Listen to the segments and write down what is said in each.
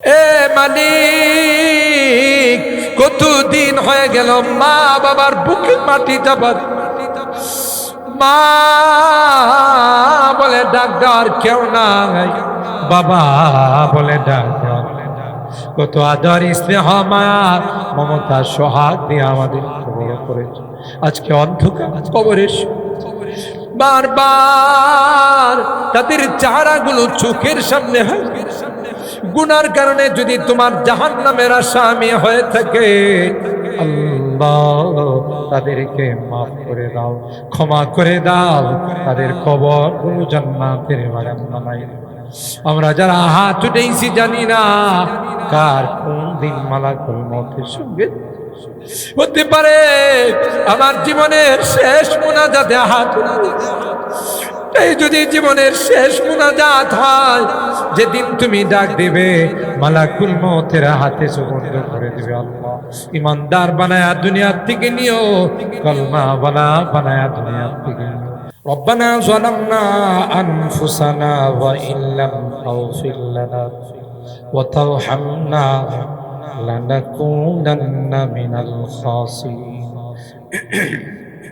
এ মালিক, কতদিন হয়ে গেল? মা বাবার বুকে মাটি চাপা মা বলে, ডাক্তার কেউ নাই। বাবা বলে, ডাক্তার, কত আদর স্নেহ মায়া মমতা, সোহাগ দিয়ে আমাদের করেছে। আজকে অন্ধকার কবরে বারবার তাদের চেহারাগুলো চোখের সামনে হয়। গুনার কারণে যদি তোমার জাহান নামের আসামি হয়ে থাকে তাদেরকে মাফ করে দাও, ক্ষমা করে দাও, তাদের কবর জান্নাতের বাগান বানাই আমরা যারা হাত উঠেছি জানি না কার কোন দিন মালাকুল মতের সঙ্গে হতে পারে আমার জীবনের শেষ মোনাজাতে হাত। এই যদি জীবনের শেষ মোনাজাত হয় যেদিন তুমি ডাক দিবে মালাকুল মতের হাতে সুবন্ধ করে দিবে আল্লাহ ইমানদার বানায়া দুনিয়ার থেকে নিও কলমা বালা বানায়া দুনিয়ার থেকে নিও ربنا ظلمنا أنفسنا وإن لم تغفر لنا وترحمنا لنكونن من الخاسرين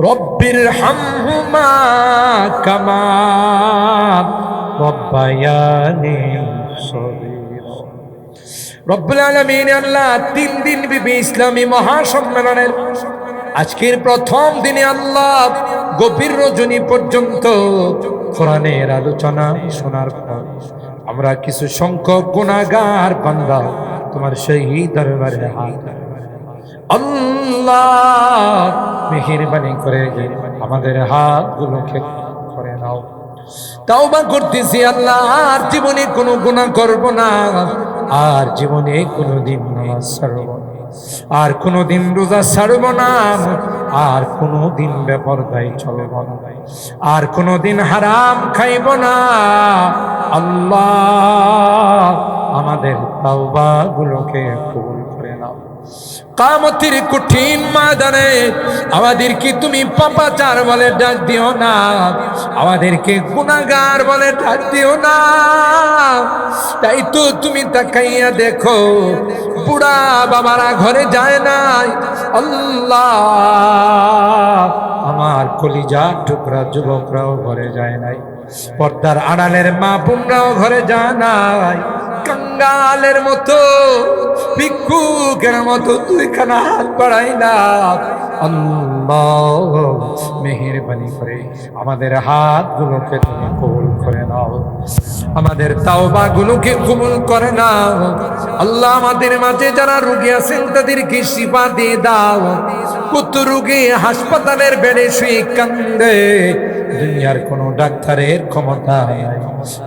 রব্বির হামহুমা কামা রব্বায়ানি রব্বুল আলমিন আল্লাহ তিন দিন বিবি ইসলামী মহাসম্মেলনের আজকের প্রথম দিনে আল্লাহ গভীর রজনী পর্যন্ত কোরআনের আলোচনা শোনার পর আমরা কিছু সংখ্যক গুণাগার বান্দা তোমার সেই দরবারে হাত আল্লাহ মেহেরবানি করে আমাদের হাতগুলোকে করে নাও। তাওবা করতেছি আল্লাহ, আর জীবনে কোনো গুনাহ করব না। আর জীবনে কোনো দিন ছাড়ব আর কোনো দিন রোজা ছাড়ব না। আর কোনো দিন বেপরদায় চলব না। আর কোনো দিন হারাম খাইব না। আল্লাহ আমাদের তাওবা গুলোকে কবুল কামতির কঠিন ময়দানে আমাদেরকে তুমি পাপাচার বলে ডাক দিও না, আমাদেরকে গুণাগার বলে ডাক দিও না। তাই তো তুমি তাকাইয়া দেখো, বুড়া বাবারা ঘরে যায় নাই। আল্লাহ, আমার কলিজা টুকরা যুবকরাও ঘরে যায় নাই। পর্দার আড়ালের মা বোনরাও ঘরে যায় নাই। কাঙ্গালের মতো ভিক্ষুকের মতো তুই খানা হাত বাড়াই না। আল্লাহ মেহেরবানি করে আমাদের হাতগুলোকে তুমি কবুল করে নাও। আমাদের তাওবা গুলোকে কবুল করে নাও। আল্লাহ আমাদের মাঝে যারা রোগী আছেন, তাদেরকে শিফা দিয়ে দাও। কত রোগী হাসপাতালের বেড়ে শুয়ে কান্দে। দুনিয়ার কোনো ডাক্তারের ক্ষমতা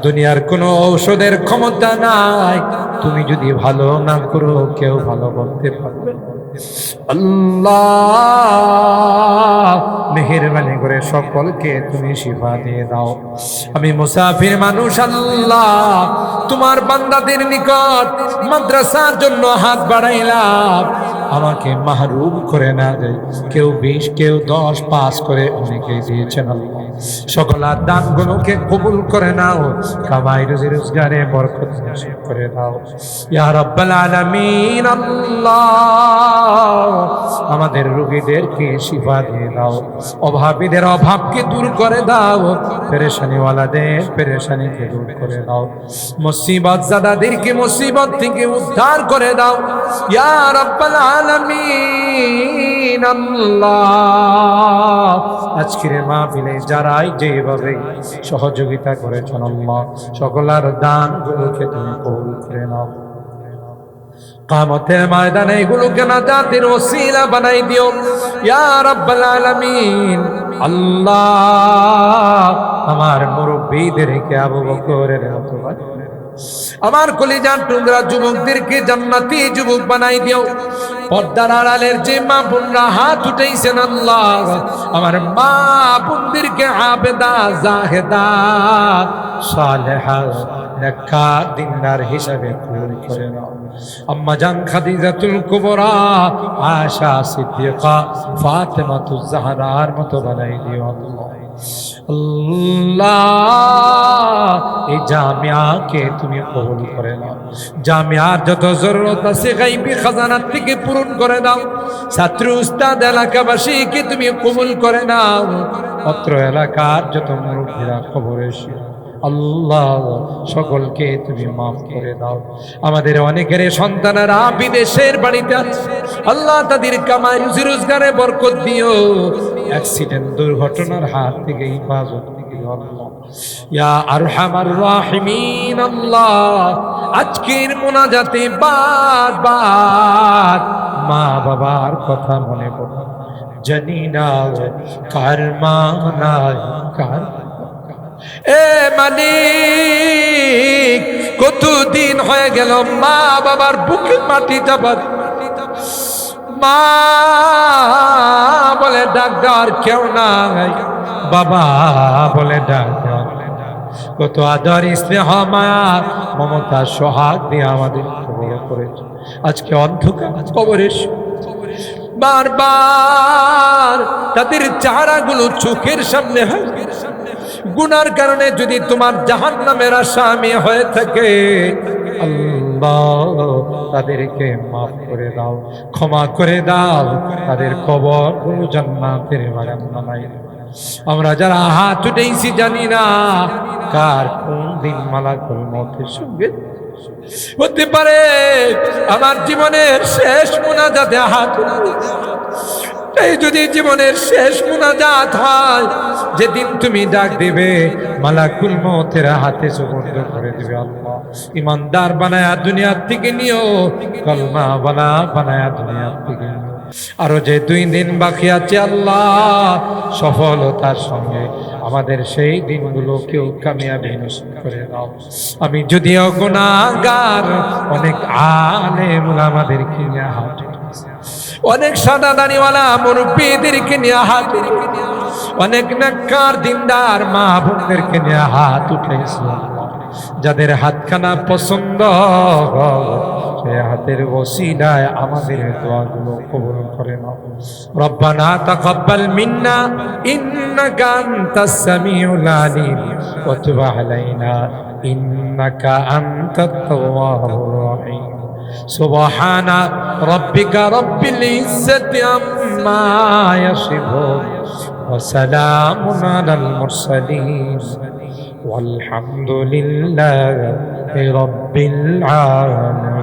দুনিয়ার কোনো ঔষধের ক্ষমতা নাই। তুমি যদি ভালো না করো, কেউ ভালো বলতে পারবে না। আল্লাহ, মেহরবানি করে সকলকে তুমি শিফা দিয়ে দাও। আমি মুসাফির মানুষ, আল্লাহ, তোমার বান্দাদের নিকট মাদ্রাসার জন্য হাত বাড়াইলাম। আমাকে মাহরুম করে না দেয় কেউ বিশ, কেউ দশ পাস করে অনেকে দিয়েছেন সকল আর দানগুলোকে কবুল করে নাও, কামাই, রুজি, রোজগারে বরকত করে দাও ইয়া আলামিন আমাদের রোগীদেরকে শিফা দিয়ে দাও। অভাবীদের অভাবকে দূর করে দাও, পেরেশানিওয়ালাদের পেরেশানিকে দূর করে দাও। মুসিবত জাদাদেরকে মুসিবত থেকে উদ্ধার করে দাও। ইয়া রাব্বাল আলামিন আল্লাহ। আজকের মাহফিলে যারাই যেভাবে সহযোগিতা করেছেন আল্লাহ, সকলার দান গুলোকে তুমি কবুল করে নাও। কামতের ময়দানে এগুলোকে না জাতির ওসিলা বানাই দিও। ইয়া রাব্বাল আলামিন। আল্লাহ, আমার মুরব্বীদেরকে আবু বকরের মতো। আমার কলিজার টুকরা যুবকদেরকে জান্নাতি যুবক বানাই দিও। পর্দার আড়ালের যে মা বোনরা হাত উঠেছেন আল্লাহ, আমার মা বোনদেরকে আবেদা, জাহেদা সালেহা করে নাও। জাহরার মতো বানাই দিও আল্লাহ এই জামিয়াকে তুমি কবুল করে নাও। জামিয়ার যত জরুরত আছে গাইবি খাজানার থেকে পূরণ করে দাও। ছাত্র উস্তাদ এলাকাবাসীকে তুমি কবুল করে নাও। অত্র এলাকার যত মুরব্বীরা খবর এসে, আল্লাহ সকলকে তুমি মাফ করে দাও। আমাদের অনেকের সন্তানেরা বিদেশের বাড়িতে আছে। আল্লাহ তাদের কামাই রুজি রোজগারে বরকত দিও। অ্যাক্সিডেন্ট, দুর্ঘটনার হাত থেকে হিফাজত আজকের মোনাজাতে বারবার মা বাবার কথা মনে পড়ে জানি না কার মা নাই, কার এ মালিক, কতদিন হয়ে গেল মা বাবার বুকে মাটি চাপা মা বলে, ডাক দেওয়ার কেউ নাই। বাবা বলে ডাক। কত আদর স্নেহ, মায়া, মমতা, সোহাগ দিয়ে আমাদের খবর করেছে আজকে অন্ধকার কবরে বারবার তাদের চেহারাগুলো চোখের সামনে হয়। গুনার কারণে যদি তোমার জাহান নামের আসামি হয়ে থাকে তাদেরকে মাফ করে দাও, ক্ষমা করে দাও। তাদের কবর জান্নাতের বাগান বানাই। আমরা যারা হাত উঠেছি জানি না কার কোন দিন মালাকুল মতের সঙ্গে হতে পারে। আমার জীবনের শেষ মোনাজাতে হাত এই যদি জীবনের শেষ মোনাজাত হয়, যেদিন তুমি ডাক দিবে, মালাকুল মতের হাতে সুগন্ধ করে দিবে আল্লাহ। ইমানদার বানায়া দুনিয়ার থেকে নিও, কলমা বানা বানায়া দুনিয়ার থেকে নিও। আরও যে দুই দিন বাকি আছে, আল্লাহ সফলতার সঙ্গে আমাদের সেই দিনগুলোকেও কামিয়াবি করে দাও। আমি যদিও গুণাগার অনেক আলেম আমাদেরকে নিয়ে হাত। অনেক সাদা দানিওয়ালা মুরব্বীদেরকে নিয়ে হাত অনেক নাক্কার দিনদার মা বোনদেরকে নিয়ে হাত উঠেছে। যাদের হাতখানা পছন্দ হাতের ওসিলায় আমাদের দোয়াগুলো কবুল করে নাও রব্বানা তাকাব্বাল মিন্না ইন্নাকা আনতাস সামিউল আলিম ওয়া তুব আলাইনা ইন্নাকা আনতাত তাওয়াবুর রহিম سبحان ربك رب العزة عما يصفون وسلام على المرسلين والحمد لله رب العالمين